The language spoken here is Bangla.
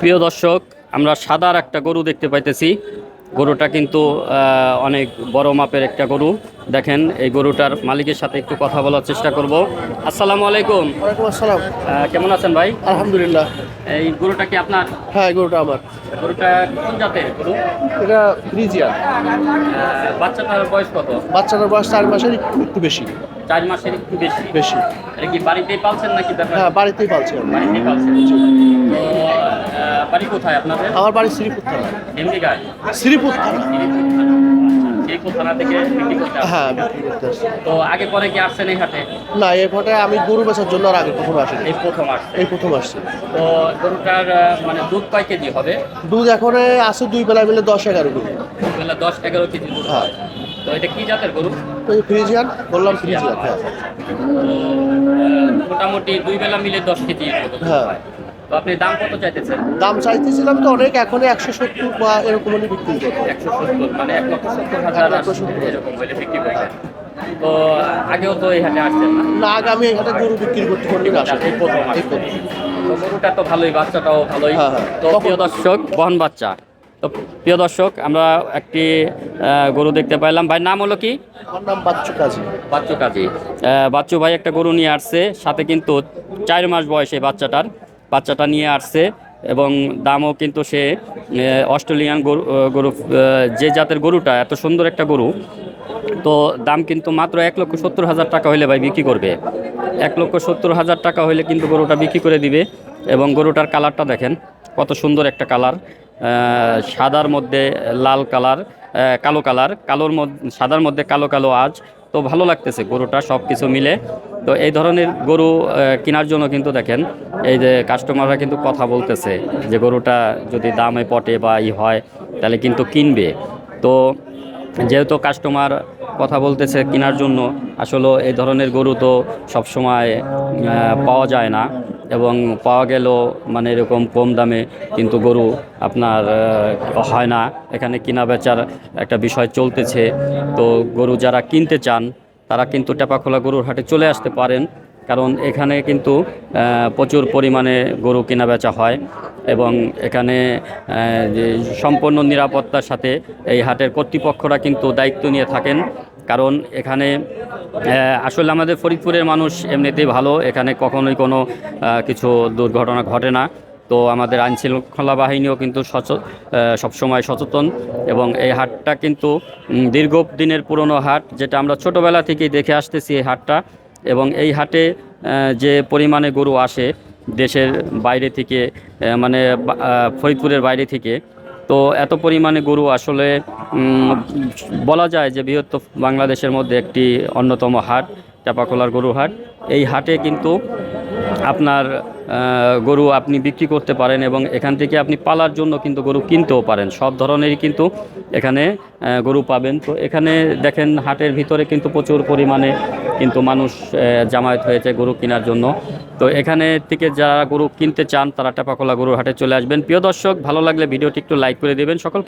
প্রিয় দর্শক আমরা সাদার একটা গরু দেখতে পাইতেছি। গরুটা কিন্তু অনেক বড় মাপের একটা গরু। দেখেন এই গরুটার মালিকের সাথে একটু কথা বলার চেষ্টা করব। আসসালামু আলাইকুম। আসসালাম। কেমন আছেন ভাই? আলহামদুলিল্লাহ। এই গরুটা কি আপনার? হ্যাঁ গরুটা আমার। গরুটা কোন জাতের গরু? এটা ফ্রিজিয়ান। আহ, বাচ্চাটার বয়স কত? বাচ্চাটার বয়স চার মাসের একটু বেশি। চার মাসের একটু বেশি। বেশি। এটা কি বাড়িতেই পালছেন নাকি হ্যাঁ বাড়িতেই পালছি আমি। বাড়িতেই পালছেন। তো বাড়ি কোথায় আপনাদের? আমার বাড়ি শ্রীপুর থানা এমনি গায়ে শ্রীপুর থানা শ্রীপুর থানা থেকে বিক্রি করতে হ্যাঁ বিক্রি করতে তো আগে পরে কি আসছেন এই হাটে? না এই ফটে আমি গরু বেচার জন্য আর আগে কখনো আসিনি। এই প্রথম আসছে এই প্রথম আসছি। তো গরুটার মানে দুধ কয় কেজি হবে? দুধ এখন আছে দুই বেলা মিলে দশ এগারো কেজি। বেলা দশ এগারো কেজি দুধ। হ্যাঁ হয়। তো এটা কি জাতের গরু? এই ফ্রিজিয়ান? বললাম ফ্রিজিয়ান হ্যাঁ। মোটামুটি দুই বেলা মিলে দশ কেজি হ্যাঁ। তো আপনি দাম কত চাইতেছেন? দাম চাইতেছিলাম তো অনেক এখন একশো সত্তর বা এরকম হলে বিক্রি করব। একশো সত্তর মানে এক লক্ষ সত্তর হাজার এক লক্ষ সত্তর। হাজার। এরকম হলে বিক্রি করবেন তো আগেও তো এই হাটে আসছেন না? না আগে আমি এখানে গরু বিক্রি করতে এই প্রথম এই প্রথম। তো গরুটা তো ভালোই বাচ্চাটাও ভালোই। হ্যাঁ, হ্যাঁ। তো প্রিয় দর্শক বহন বাচ্চা তো প্রিয় দর্শক আমরা একটি গরু দেখতে পাইলাম। ভাই নাম হলো কি? নাম বাচ্চু কাজী। বাচ্চু কাজী। বাচ্চু ভাই একটা গরু নিয়ে আসছে সাথে কিন্তু চার মাস বয়সে বাচ্চাটার বাচ্চাটা নিয়ে আসছে এবং দামও কিন্তু সে অস্ট্রেলিয়ান গরু গরু যে জাতের গরুটা এত সুন্দর একটা গরু। তো দাম কিন্তু মাত্র এক লক্ষ সত্তর হাজার টাকা হইলে ভাই বিক্রি করবে। এক লক্ষ সত্তর হাজার টাকা হইলে কিন্তু গরুটা বিক্রি করে দিবে এবং গরুটার কালারটা দেখেন কত সুন্দর একটা কালার। সাদার মধ্যে লাল কালার কালো কালার, কালোর মধ্যে, সাদার মধ্যে কালো কালো আজ তো ভালো লাগতেছে গরুটা সব কিছু মিলে। তো এই ধরনের গরু কেনার জন্য কিন্তু দেখেন, এই যে কাস্টমাররা কিন্তু কথা বলতেছে যে গরুটা যদি দামে পটে বা ই হয়, তাহলে কিন্তু কিনবে। তো যেহেতু কাস্টমার কথা বলতেছে কেনার জন্য, আসলে এই ধরনের গরু তো সবসময় পাওয়া যায় না। এবং পাওয়া গেলেও মানে এরকম কম দামে কিন্তু গরু আপনার হয় না। এখানে কিনা বেচার একটা বিষয় চলতেছে। তো গরু যারা কিনতে চান, তারা কিন্তু টেপাখোলা গরুর হাটে চলে আসতে পারেন। কারণ এখানে কিন্তু প্রচুর পরিমাণে গরু কেনা বেচা হয় এবং এখানে সম্পূর্ণ নিরাপত্তার সাথে এই হাটের কর্তৃপক্ষরা কিন্তু দায়িত্ব নিয়ে থাকেন। কারণ এখানে আসলে আমাদের ফরিদপুরের মানুষ এমনিতেই ভালো। এখানে কখনোই কোনো কিছু দুর্ঘটনা ঘটে না। তো আমাদের আইন শৃঙ্খলা বাহিনীও কিন্তু সচ সবসময় সচেতন এবং এই হাটটা কিন্তু দীর্ঘ দিনের পুরনো হাট, যেটা আমরা ছোটোবেলা থেকেই দেখে আসতেছি এই হাটটা। এবং এই হাটে যে পরিমাণে গরু আসে দেশের বাইরে থেকে মানে ফরিদপুরের বাইরে থেকে তো এত পরিমাণে গরু আসলে বলা যায় যে বৃহত্তর বাংলাদেশের মধ্যে একটি অন্যতম হাট, চাপাকোলার গরু হাট। এই হাটে কিন্তু আপনার গরু আপনি বিক্রি করতে পারেন এবং এখান থেকে আপনি পালার জন্য কিন্তু গরু কিনতেও পারেন। সব ধরনেরই কিন্তু এখানে গরু পাবেন। তো এখানে দেখেন হাটের ভিতরে কিন্তু প্রচুর পরিমাণে কিন্তু মানুষ জামায়াত হয়েছে গরু কেনার জন্য। তো এখানে থেকে যারা গরু কিনতে চান তারা টেপাকোলা গরুর হাটে চলে আসবেন। প্রিয় দর্শক, ভালো লাগলে ভিডিওটি একটু লাইক করে দেবেন। সকল